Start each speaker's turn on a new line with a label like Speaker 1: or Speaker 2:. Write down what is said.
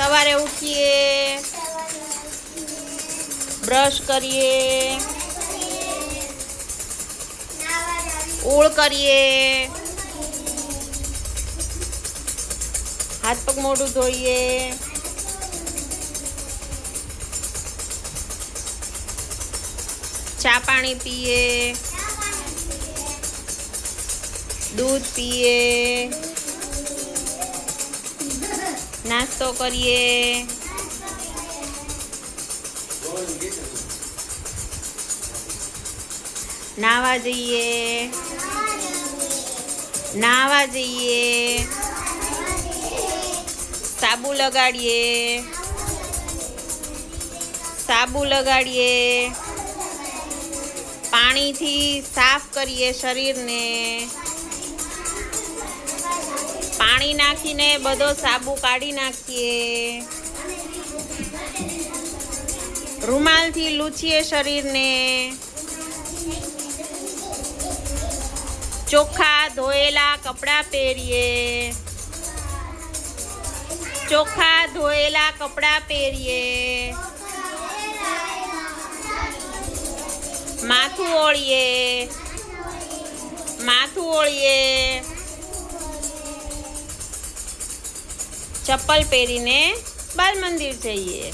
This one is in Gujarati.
Speaker 1: સવારે ઉઠીએ બ્રશ કરીએ ઓળ કરીએ, હાથ પગ મોઢું ધોઈએ, ચા પાણી પીએ, દૂધ પીએ નાસ્તો કરીએ. નાવા જઈએ. નાવા જઈએ. સાબુ લગાડીએ. સાબુ લગાડીએ. પાણીથી સાફ કરીએ શરીરને. પાણી નાખીને બધો સાબુ કાઢી નાખીએ. રૂમાલથી લૂછીએ શરીરને. ચોખ્ખા ધોયેલા કપડાં પહેરીએ. ચોખ્ખા ધોયેલા કપડાં પહેરીએ. માથું ઓળીએ. માથું ઓળીએ. ચપ્પલ પહેરીને બાલ મંદિર જઈએ.